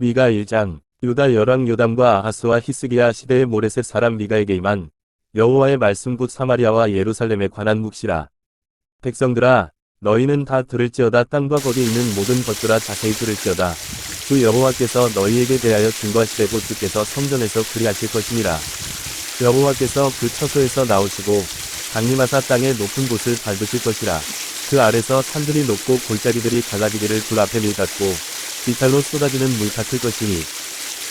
미가 1장 유다 열왕 요담과 아하스와 히스기야 시대의 모레셋 사람 미가에게 임한 여호와의 말씀 곧 사마리아와 예루살렘에 관한 묵시라. 백성들아 너희는 다 들을지어다 땅과 거기 있는 모든 것들아 자세히 들을지어다. 주 여호와께서 너희에게 대하여 증거하시되 곧 주께서 성전에서 그리하실 것이니라. 여호와께서 그 처소에서 나오시고 강림하사 땅의 높은 곳을 밟으실 것이라. 그 아래서 산들이 높고 골짜기들이 갈라지기를 불 앞에 밀같고 비탈로 쏟아지는 물 같을 것이니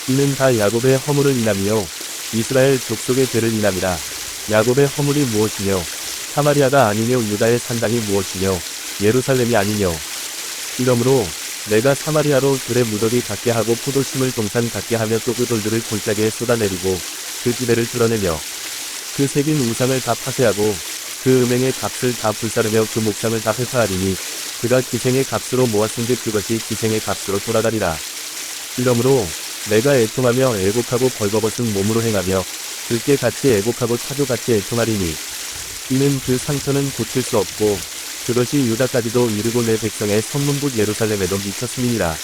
이는 다 야곱의 허물을 인함이요 이스라엘 족속의 죄를 인함이라. 야곱의 허물이 무엇이뇨 사마리아가 아니뇨 유다의 산당이 무엇이뇨 예루살렘이 아니뇨? 이러므로 내가 사마리아로 들의 무더기 같게 하고 포도심을 동산 같게 하며 또 그 돌들을 골짜기에 쏟아내리고 그 지대를 드러내며 그 새긴 우상을 다 파쇄하고 그 음행의 값을 다 불사르며 그 목상을 다 회파하리니 그가 기생의 값으로 모았은 즉 그것이 기생의 값으로 돌아가리라. 이러므로 내가 애통하며 애곡하고 벌거벗은 몸으로 행하며 붉게 같이 애곡하고 타조같이 애통하리니 이는 그 상처는 고칠 수 없고 그것이 유다까지도 이르고 내 백성의 선문국 예루살렘에도 미쳤음이니라.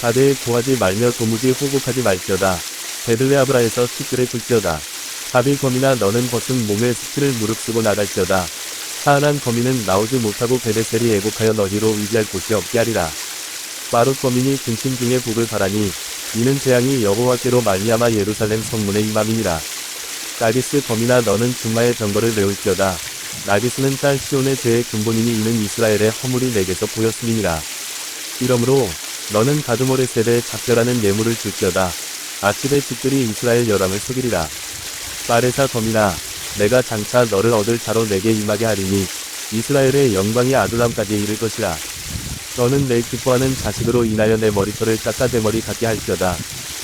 가대에 고하지 말며 도무지 호곡하지 말지어다. 베들레아브라에서 티끌에 굴지어다. 바빌 거미나 너는 벗은 몸에 스키를 무릅쓰고 나갈지어다. 사한한 거미는 나오지 못하고 베데셀이 애곡하여 너희로 의지할 곳이 없게 하리라. 마룻 거민이 근심 중에 복을 바라니 이는 재앙이 여호와께로 말미암아 예루살렘 성문에 임함이니라. 나기스 거미나 너는 중마의 병거를 메울지어다. 나기스는 딸 시온의 죄의 근본이니 이는 이스라엘의 허물이 내게서 보였음이니라. 이러므로 너는 가드모레 세대 작별하는 예물을 줄지어다. 아치의 집들이 이스라엘 열왕을 새기리라. 마레사 거미나 내가 장차 너를 얻을 자로 내게 임하게 하리니 이스라엘의 영광이 아둘람까지 이를 것이라. 너는 내 기뻐하는 자식으로 인하여 내 머리털을 깎아 대머리 같게 할지어다.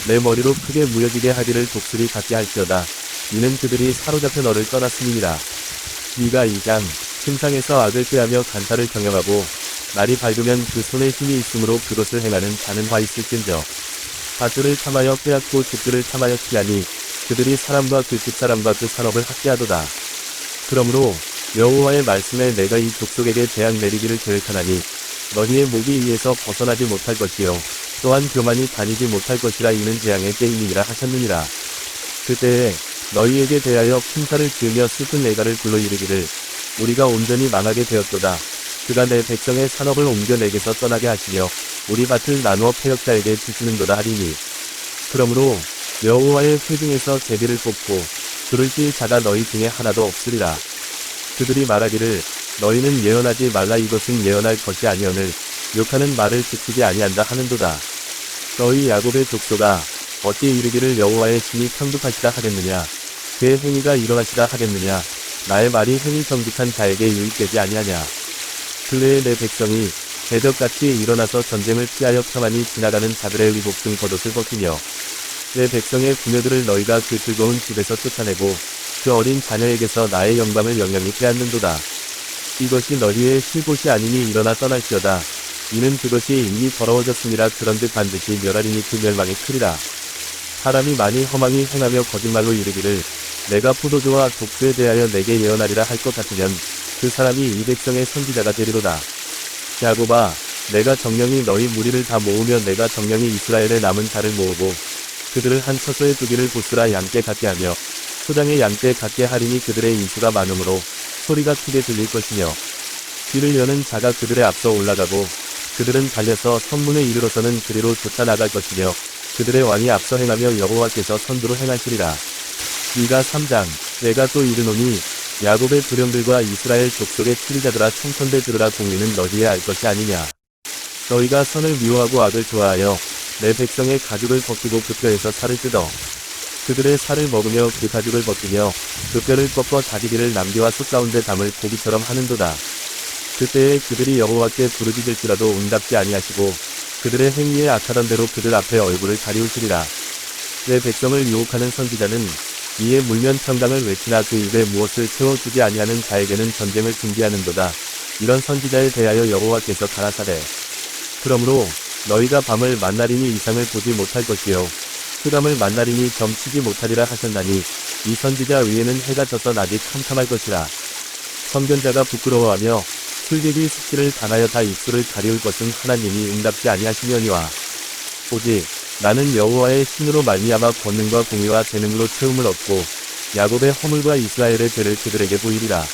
내 머리로 크게 무여지게 하기를 독수리 같게 할지어다. 이는 그들이 사로잡혀 너를 떠났음이니라. 네가 2장 침상에서 악을 꾀하며 간사를 경영하고 날이 밝으면 그 손에 힘이 있으므로 그것을 행하는 자는 화 있을진저. 밭들을 탐하여 빼앗고 집들을 탐하여 피하니 그들이 사람과 그 집사람과 그 산업을 학대하도다. 그러므로 여호와의 말씀에 내가 이 족속에게 재앙 내리기를 계획하나니 너희의 목이 위에서 벗어나지 못할 것이요 또한 교만이 다니지 못할 것이라 이는 재앙의 때임이니라 하셨느니라. 그때에 너희에게 대하여 풍사를 지으며 슬픈 애가를 불러 이르기를 우리가 온전히 망하게 되었도다. 그가 내 백성의 산업을 옮겨 내게서 떠나게 하시며 우리 밭을 나누어 패역자에게 주시는도다 하리니 그러므로 여호와의 회중에서 제비를 뽑고 줄을 뛸 자가 너희 중에 하나도 없으리라. 그들이 말하기를 너희는 예언하지 말라 이것은 예언할 것이 아니오늘 욕하는 말을 지키지 아니한다 하는도다. 너희 야곱의 족속아 어찌 이르기를 여호와의 신이 평등하시다 하겠느냐 그의 행위가 일어나시다 하겠느냐 나의 말이 행위 정직한 자에게 유익되지 아니하냐 근래에 내 백성이 대적같이 일어나서 전쟁을 피하여 평안히 지나가는 자들의 의복등 겉옷을 벗기며 내 백성의 부녀들을 너희가 그 즐거운 집에서 쫓아내고 그 어린 자녀에게서 나의 영광을 영영히 빼앗는도다. 이것이 너희의 쉴 곳이 아니니 일어나 떠날지어다. 이는 그것이 이미 더러워졌으니라 그런듯 반드시 멸하리니 그 멸망이 크리라. 사람이 많이 허망히 행하며 거짓말로 이르기를 내가 포도주와 독수에 대하여 내게 예언하리라 할 것 같으면 그 사람이 이 백성의 선지자가 되리로다. 야곱아, 내가 정령이 너희 무리를 다 모으며 내가 정령이 이스라엘의 남은 자를 모으고 그들을 한 처소에 두기를 보스라 양떼 같게 하며 소장의 양떼 같게 하리니 그들의 인수가 많으므로 소리가 크게 들릴 것이며 귀를 여는 자가 그들의 앞서 올라가고 그들은 달려서 선문에 이르러서는 그리로 쫓아나갈 것이며 그들의 왕이 앞서 행하며 여호와께서 선두로 행하시리라. 이가 3장 내가 또 이르노니 야곱의 두령들과 이스라엘 족속의 치리자들아 청천대 들으라 공리는 너희의 알 것이 아니냐. 너희가 선을 미워하고 악을 좋아하여 내 백성의 가죽을 벗기고 그 뼈에서 살을 뜯어 그들의 살을 먹으며 그 가죽을 벗기며 그 뼈를 꺾어 자기들을 남기와 솥 가운데 담을 고기처럼 하는도다. 그때에 그들이 여호와께 부르짖을지라도 응답지 아니하시고 그들의 행위에 악하던 대로 그들 앞에 얼굴을 가리우시리라. 내 백성을 유혹하는 선지자는 이에 물면 평강을 외치나 그 입에 무엇을 채워주지 아니하는 자에게는 전쟁을 준비하는도다. 이런 선지자에 대하여 여호와께서 가라사대. 그러므로 너희가 밤을 만나리니 이상을 보지 못할 것이요 흑암을 만나리니 점치지 못하리라 하셨나니 이 선지자 위에는 해가 져서 낮이 캄캄할 것이라. 선견자가 부끄러워하며 술객이 숙기를 당하여 다 입술을 가리울 것은 하나님이 응답지 아니하시려니와 오직 나는 여호와의 신으로 말미암아 권능과 공의와 재능으로 채움을 얻고 야곱의 허물과 이스라엘의 죄를 그들에게 보이리라.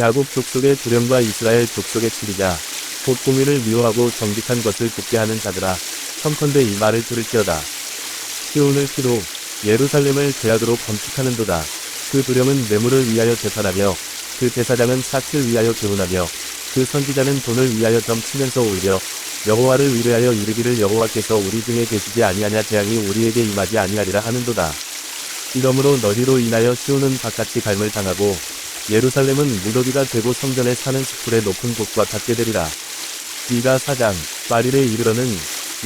야곱 족속의 두령과 이스라엘 족속의 치리자 곧 공의를 미워하고 정직한 것을 굽게 하는 자들아 청컨대 이 말을 들을지어다. 시온을 피로 예루살렘을 죄악으로 범칙하는도다. 그 두령은 뇌물을 위하여 재판하며 그 대사장은 삭을 위하여 교훈하며 그 선지자는 돈을 위하여 점치면서 오히려 여호와를 의뢰하여 이르기를 여호와께서 우리 중에 계시지 아니하냐 재앙이 우리에게 임하지 아니하리라 하는도다. 이러므로 너희로 인하여 시온은 바깥이 갈물 당하고 예루살렘은 무더기가 되고 성전에 사는 숲풀의 높은 곳과 같게 되리라. 이가 사장 마릴에 이르러는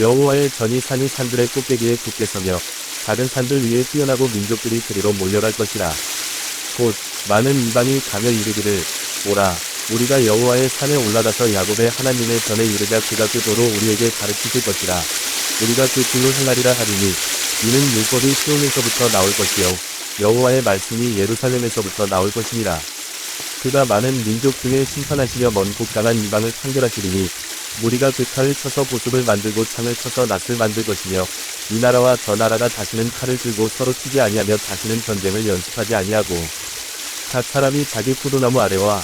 여호와의 전이 산이 산들의 꼭대기에 굳게 서며 작은 산들 위에 뛰어나고 민족들이 그리로 몰려갈 것이라. 곧 많은 이방이 가며 이르기를 오라 우리가 여호와의 산에 올라가서 야곱의 하나님의 전에 이르자 그가 그 도로 우리에게 가르치실 것이라. 우리가 그 길로 행하리라 하리니 이는 율법이 시온에서부터 나올 것이요 여호와의 말씀이 예루살렘에서부터 나올 것이니라. 그가 많은 민족 중에 심판하시며 먼 곳 강한 이방을 판결하시리니 무리가 그 칼을 쳐서 보습을 만들고 창을 쳐서 낫을 만들 것이며 이 나라와 저 나라가 다시는 칼을 들고 서로 치지 아니하며 다시는 전쟁을 연습하지 아니하고 각 사람이 자기 포도나무 아래와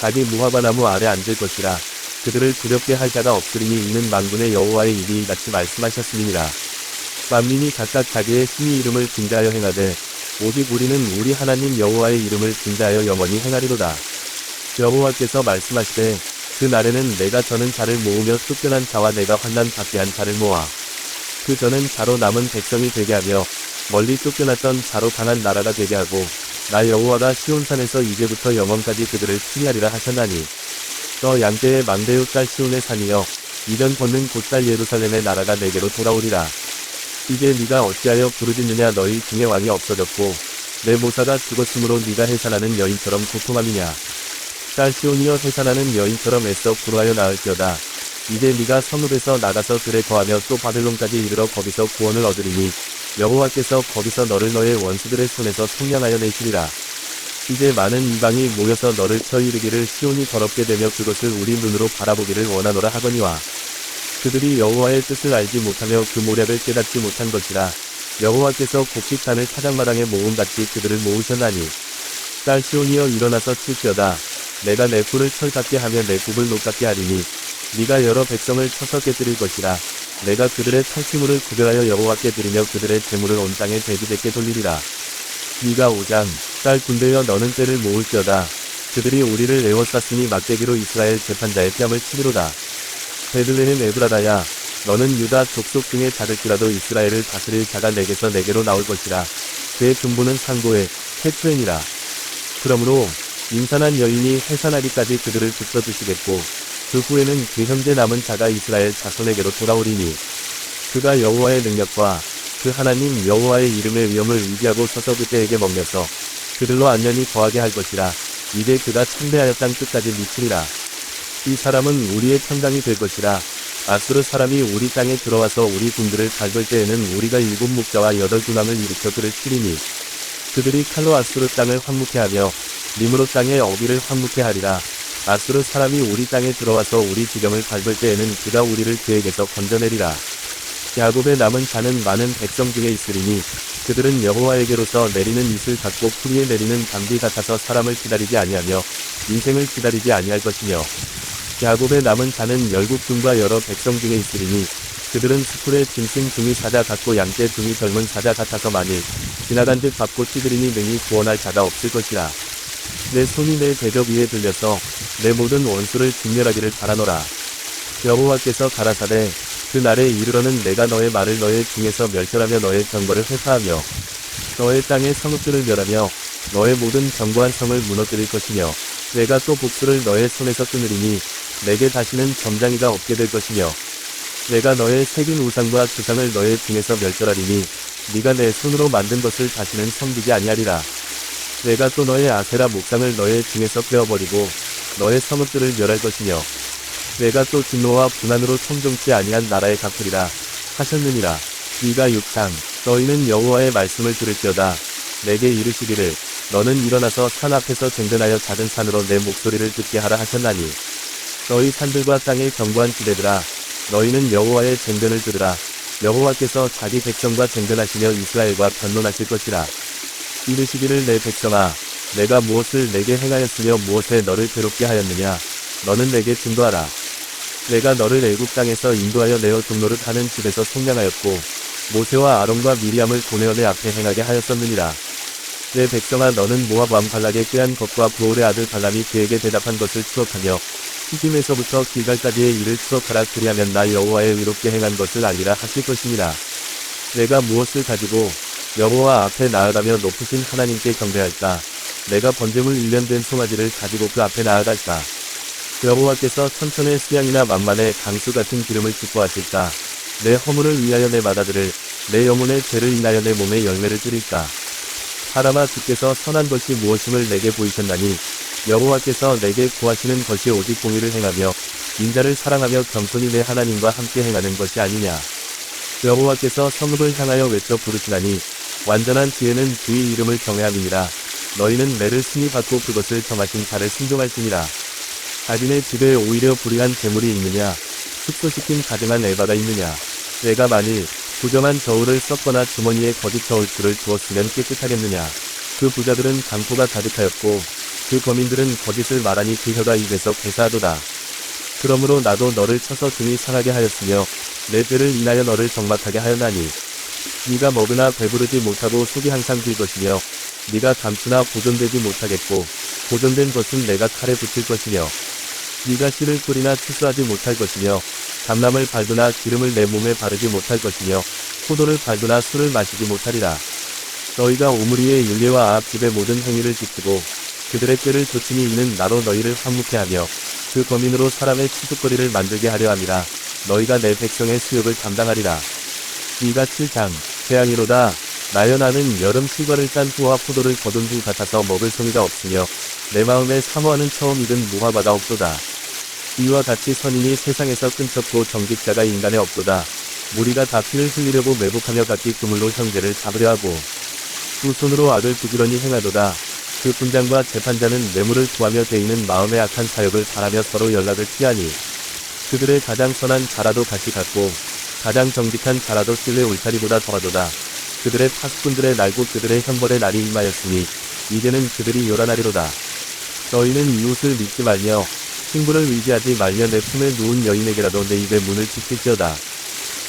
자기 무화과 나무 아래 앉을 것이라 그들을 두렵게 할 자가 없으리니 이는 만군의 여호와의 일이 이같이 말씀하셨음이니라. 만민이 각각 자기의 신의 이름을 징자하여 행하되 오직 우리는 우리 하나님 여호와의 이름을 징자하여 영원히 행하리로다. 여호와께서 말씀하시되 그 날에는 내가 저는 자를 모으며 쫓겨난 자와 내가 환난 받게 한 자를 모아 그 저는 자로 남은 백성이 되게 하며 멀리 쫓겨났던 자로 강한 나라가 되게 하고 나 여호와가 시온산에서 이제부터 영원까지 그들을 치리하리라 하셨나니 너 양떼의 망대요 딸 시온의 산이여 이전 권능 곧딸 예루살렘의 나라가 내게로 돌아오리라. 이제 네가 어찌하여 부르짖느냐? 너희 중에 왕이 없어졌고 내 모사가 죽었으므로 네가 해산하는 여인처럼 고통함이냐 딸 시온이여 해산하는 여인처럼 애써 불화하여 나을지어다 이제 네가 성읍에서 나가서 들에 거하며 또 바벨론까지 이르러 거기서 구원을 얻으리니 여호와께서 거기서 너를 너의 원수들의 손에서 속량하여 내시리라. 이제 많은 이방이 모여서 너를 쳐 이르기를 시온이 더럽게 되며 그것을 우리 눈으로 바라보기를 원하노라 하거니와 그들이 여호와의 뜻을 알지 못하며 그 모략을 깨닫지 못한 것이라 여호와께서 곡식산을 타작마당에 모음같이 그들을 모으셨나니 딸 시온이여 일어나서 칠지어다 내가 내 뿔을 철같게 하며 내 굽을 녹같게 하리니 네가 여러 백성을 쳐서 깨뜨릴 것이라 내가 그들의 탈취물을 구별하여 여호와께 드리며 그들의 재물을 온 땅에 대비되게 돌리리라. 네가 오장, 딸 군대여 너는 때를 모을지어다. 그들이 우리를 에워쌌으니 막대기로 이스라엘 재판자의 뺨을 치리로다. 베들레헴 에브라다야, 너는 유다 족속 중에 작을지라도 이스라엘을 다스릴 자가 내게서 내게로 나올 것이라. 그의 근본은 상고에 헤트엔이라. 그러므로 인산한 여인이 해산하기까지 그들을 붙여두시겠고 그 후에는 그 형제 남은 자가 이스라엘 자손에게로 돌아오리니 그가 여호와의 능력과 그 하나님 여호와의 이름의 위엄을 의지하고 서서 그때에게 먹려서 그들로 안전히 거하게 할 것이라 이제 그가 참배하여 땅 끝까지 미치리라. 이 사람은 우리의 평강이 될 것이라 아수르 사람이 우리 땅에 들어와서 우리 군들을 밟을 때에는 우리가 일곱 목자와 여덟 군왕을 일으켜 그를 치리니 그들이 칼로 아수르 땅을 황무케 하며 리므로 땅의 어비를 황무케 하리라 아수르 사람이 우리 땅에 들어와서 우리 지경을 밟을 때에는 그가 우리를 그에게서 건져내리라. 야곱의 남은 자는 많은 백성 중에 있으리니 그들은 여호와에게로서 내리는 이슬 같고 풀이에 내리는 담비 같아서 사람을 기다리지 아니하며 인생을 기다리지 아니할 것이며 야곱의 남은 자는 열국 중과 여러 백성 중에 있으리니 그들은 수풀의 짐승 중이 사자 같고 양떼 중이 젊은 사자 같아서 만일 지나간 듯 밟고 찌들이니 능히 구원할 자가 없을 것이라. 내 손이 내 대적 위에 들려서 내 모든 원수를 진멸하기를 바라노라. 여호와께서 가라사대 그 날에 이르러는 내가 너의 말을 너의 중에서 멸절하며 너의 병거를 회파하며 너의 땅의 성읍들을 멸하며 너의 모든 견고한 성을 무너뜨릴 것이며 내가 또 복수를 너의 손에서 끊으리니 내게 다시는 점장이가 없게 될 것이며 내가 너의 새긴 우상과 주상을 너의 중에서 멸절하리니 네가 내 손으로 만든 것을 다시는 섬기지 아니하리라. 내가 또 너의 아세라 목상을 너의 중에서 빼어버리고 너의 성읍들을 멸할 것이며 내가 또 진노와 분한으로 청정치 아니한 나라에 갚으리라 하셨느니라. 네가 육상 너희는 여호와의 말씀을 들을지어다. 내게 이르시기를 너는 일어나서 산 앞에서 쟁변하여 작은 산으로 내 목소리를 듣게 하라 하셨나니. 너희 산들과 땅의 견고한 지대들아 너희는 여호와의 쟁변을 들으라. 여호와께서 자기 백성과 쟁변하시며 이스라엘과 변론하실 것이라. 이르시기를 내 백성아, 내가 무엇을 내게 행하였으며 무엇에 너를 괴롭게 하였느냐? 너는 내게 증거하라. 내가 너를 애굽 땅에서 인도하여 내어 종로를 하는 집에서 속량하였고 모세와 아론과 미리암을 보내어 내 앞에 행하게 하였었느니라. 내 백성아 너는 모압 왕 발락의 꾀한 것과 부올의 아들 발람이 그에게 대답한 것을 추억하며 시김에서부터 길갈까지의 일을 추억하라 그리하면 나 여호와의 의롭게 행한 것을 알리라 하실 것이니라. 내가 무엇을 가지고 여호와 앞에 나아가며 높으신 하나님께 경배할까? 내가 번제물 일련된 송아지를 가지고 그 앞에 나아갈까? 여호와께서 천천의 수양이나 만만의 강수 같은 기름을 기뻐하실까? 내 허물을 위하여 내 마다들을 내 영혼의 죄를 인하여 내 몸에 열매를 드릴까? 사람아 주께서 선한 것이 무엇임을 내게 보이셨나니 여호와께서 내게 구하시는 것이 오직 공의를 행하며 인자를 사랑하며 겸손히 내 하나님과 함께 행하는 것이 아니냐. 여호와께서 성읍을 향하여 외쳐 부르시나니 완전한 지혜는 주의 이름을 경외함이니라. 너희는 매를 승히 받고 그것을 정하신 자를 순종할지니라. 자기네 집에 오히려 불의한 재물이 있느냐? 숙소시킨 가증한 에바가 있느냐? 내가 만일 부정한 저울을 썼거나 주머니에 거짓 저울줄을 두었으면 깨끗하겠느냐? 그 부자들은 강포가 가득하였고 그 거민들은 거짓을 말하니 그 혀가 입에서 괴사하도다. 그러므로 나도 너를 쳐서 등이 상하게 하였으며 내 뼈를 인하여 너를 적막하게 하였나니 네가 먹으나 배부르지 못하고 속이 항상 길 것이며 네가 감추나 보존되지 못하겠고 보존된 것은 내가 칼에 붙일 것이며 네가 씨를 끓이나 추수하지 못할 것이며 감람을 발두나 기름을 내 몸에 바르지 못할 것이며 포도를 발두나 술을 마시지 못하리라. 너희가 오므리의 율례와 아합집의 모든 행위를 지키고 그들의 꾀를 조치니 이는 나로 너희를 화목케 하며 그 범인으로 사람의 치숙거리를 만들게 하려 함이라. 너희가 내 백성의 수욕을 담당하리라. 네가 7장 태양이로다. 나연하는 여름 실과를 짠 후와 포도를 거둔 후 같아서 먹을 송이가 없으며 내 마음에 사모하는 처음 익은 무화과가 없도다. 이와 같이 선인이 세상에서 끊쳤고 정직자가 인간에 없도다. 무리가 다 피를 흘리려고 매복하며 각기 그물로 형제를 잡으려 하고 두 손으로 악을 부지런히 행하도다. 그 분장과 재판자는 뇌물을 구하며 대인은 마음의 악한 사역을 바라며 서로 연락을 피하니 그들의 가장 선한 자라도 같이 같고 가장 정직한 자라도 신뢰 울타리보다 더하도다. 그들의 파수꾼들의 날고 그들의 형벌의 날이 임하였으니 이제는 그들이 요란하리로다. 너희는 이웃을 믿지 말며 친구를 의지하지 말며 내 품에 누운 여인에게라도 내 입의 문을 지킬지어다.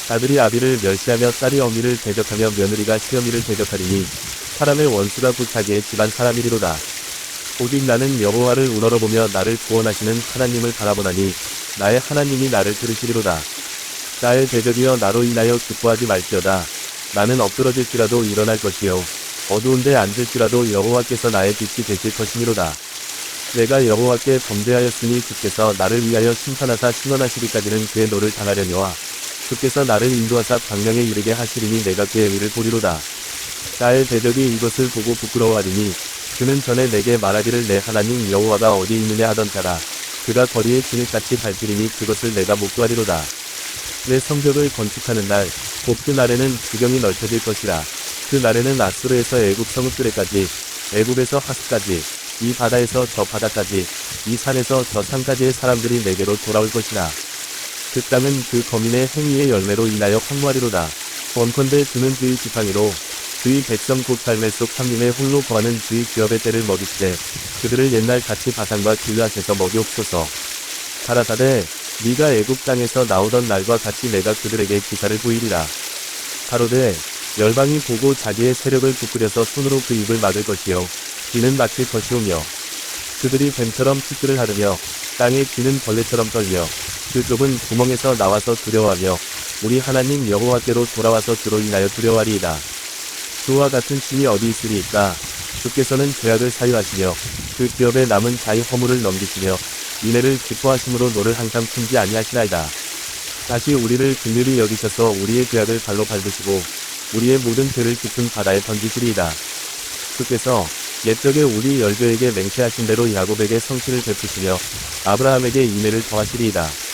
아들이 아비를 멸시하며 딸이 어미를 대적하며 며느리가 시어미를 대적하리니 사람의 원수가 부차기의 집안 사람이리로다. 오직 나는 여호와를 우러러보며 나를 구원하시는 하나님을 바라보나니 나의 하나님이 나를 들으시리로다. 나의 대적이여 나로 인하여 기뻐하지 말지어다. 나는 엎드러질지라도 일어날 것이요 어두운데 앉을지라도 여호와께서 나의 빛이 되실 것이니로다. 내가 여호와께 범죄하였으니 주께서 나를 위하여 심판하사 신원하시기까지는 그의 노를 당하려니와 주께서 나를 인도하사 광명에 이르게 하시리니 내가 그의 의를 보리로다. 나의 대적이 이것을 보고 부끄러워하리니 그는 전에 내게 말하기를 내 하나님 여호와가 어디 있느냐 하던 자라. 그가 거리에 진흙같이 밟히리니 그것을 내가 목도하리로다. 내 성벽을 건축하는 날, 곧 그 날에는 지경이 넓혀질 것이라. 그 날에는 아수르에서 애굽 성읍들에까지, 애굽에서 하스까지, 이 바다에서 저 바다까지, 이 산에서 저 산까지의 사람들이 내게로 돌아올 것이라. 그 땅은 그 거민의 행위의 열매로 인하여 황무하리로다. 원컨대 주는 주의 지팡이로 주의 백성 곧 갈멜 속 삼림에 홀로 거하는 주의 기업의 때를 먹이시되 그들을 옛날 같이 바산과 길앗에서 먹이옵소서. 가라사대 네가 애굽 땅에서 나오던 날과 같이 내가 그들에게 기사를 보이리라. 가로되 열방이 보고 자기의 세력을 부끄려서 손으로 그 입을 막을 것이요 귀는 막힐 것이오며 그들이 뱀처럼 티끌을 하르며 땅에 귀는 벌레처럼 떨며 그 좁은 구멍에서 나와서 두려워하며 우리 하나님 여호와께로 돌아와서 주로 인하여 두려워하리이다. 주와 같은 신이 어디 있으리이까 주께서는 죄악을 사유하시며 그 기업에 남은 자의 허물을 넘기시며 이내를 기뻐하심으로 노를 항상 품지 아니하시나이다. 다시 우리를 긍휼히 여기셔서 우리의 죄악을 발로 밟으시고 우리의 모든 죄를 깊은 바다에 던지시리이다. 주께서 옛적에 우리 열조에게 맹세하신 대로 야곱에게 성실을 베푸시며 아브라함에게 인애를 더하시리이다.